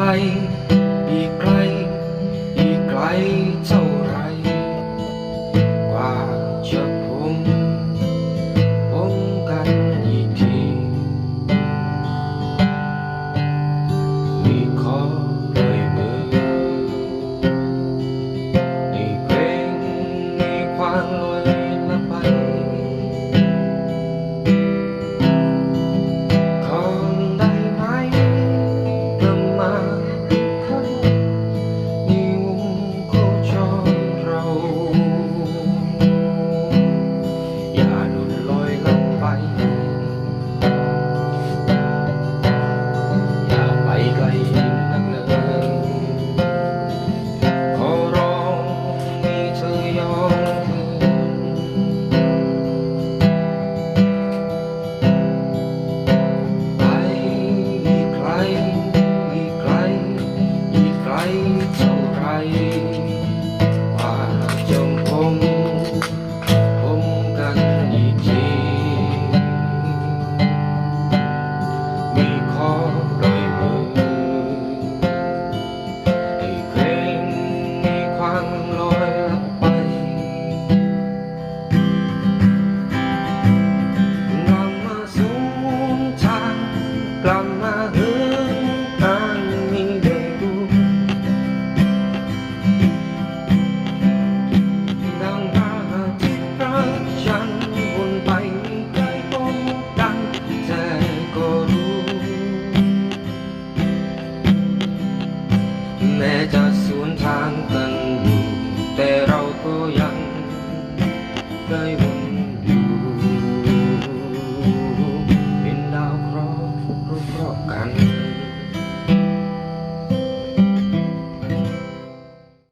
ล อีกไกล อีกไกลเท่าไรกว่าจะพบพบกันอีกที มีขอเลยมือในเพลงมีความ แม้จะสวนทางกันอยู่ แต่เราก็ยังได้